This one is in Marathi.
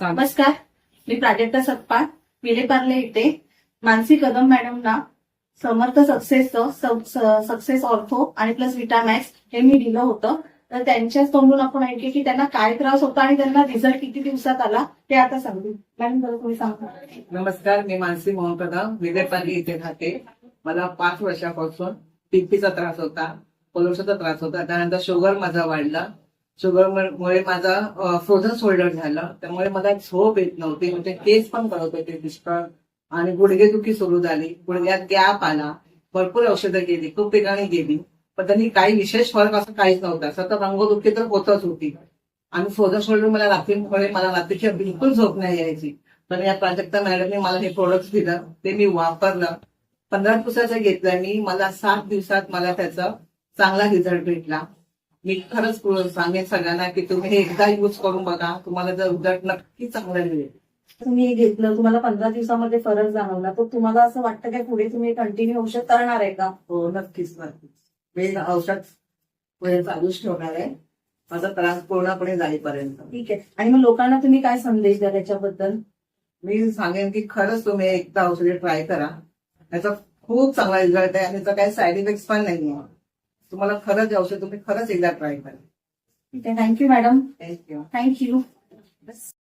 नमस्कार. मी प्राजक्ता सत्पाळ विलेपार्ले इथे. मानसी कदम मॅडमना समर्थ सक्सेसचं सक्सेस ऑर्थो आणि प्लस विटामॅक्स हे मी दिलं होतं. तर त्यांच्याच तोंडून आपण ऐकले की त्यांना काय त्रास होता आणि त्यांना रिझल्ट किती दिवसात आला ते आता सांगू. मॅडम बरं तुम्ही सांगा. नमस्कार मी मानसी मोहन कदम विलेपार्ली इथे राहते. मला पाच वर्षापासून बीपीचा त्रास होता कोलोशाचा त्रास होता. त्यानंतर शुगर माझा वाढला. शुगरमुळे माझा फ्रोझन शोल्डर झालं. त्यामुळे मला झोप येत नव्हती. म्हणजे केस पण करत होते दुष्काळ. आणि गुडघेदुखी सुरू झाली. गुडघ्यात गॅप आला. भरपूर औषधं गेली. खूप ठिकाणी गेली. पण त्यांनी काही विशेष फरक असं काहीच नव्हता. सतत रंगदुखी तर होतच होती. आणि फ्रोझन शोल्डर मला रात्रीमुळे मला रात्रीची बिलकुल झोप नाही यायची. पण या प्राजक्ता मॅडमने मला हे प्रोडक्ट दिलं. ते मी वापरलं. पंधरा दिवसाचं घेतलं मी. मला सात दिवसात मला त्याचा चांगला रिझल्ट भेटला. मी खरंच सांगेन सगळ्यांना की तुम्ही एकदा युज करून बघा. तुम्हाला जर रिझल्ट नक्की चांगला मिळेल. तुम्ही घेतलं तुम्हाला पंधरा दिवसामध्ये फरक जाणवला. तर तुम्हाला असं वाटतं काय पुढे तुम्ही कंटिन्यू औषध करणार आहे का? हो नक्कीच नक्कीच. मी औषध पुढे चालूच ठेवणार आहे. माझा त्रास पूर्णपणे जाईपर्यंत. ठीक आहे. आणि मग लोकांना तुम्ही काय संदेश द्या त्याच्याबद्दल मी सांगेन की खरंच तुम्ही एकदा औषधे ट्राय करा. याचा खूप चांगला रिझल्ट आहे आणि त्याचा काही साईड इफेक्ट पण नाही आहे तुम्हाला खरंच औषध तुम्ही खरंच एकदा ट्राय करा. ठीक आहे थँक्यू मॅडम थँक्यू थँक्यू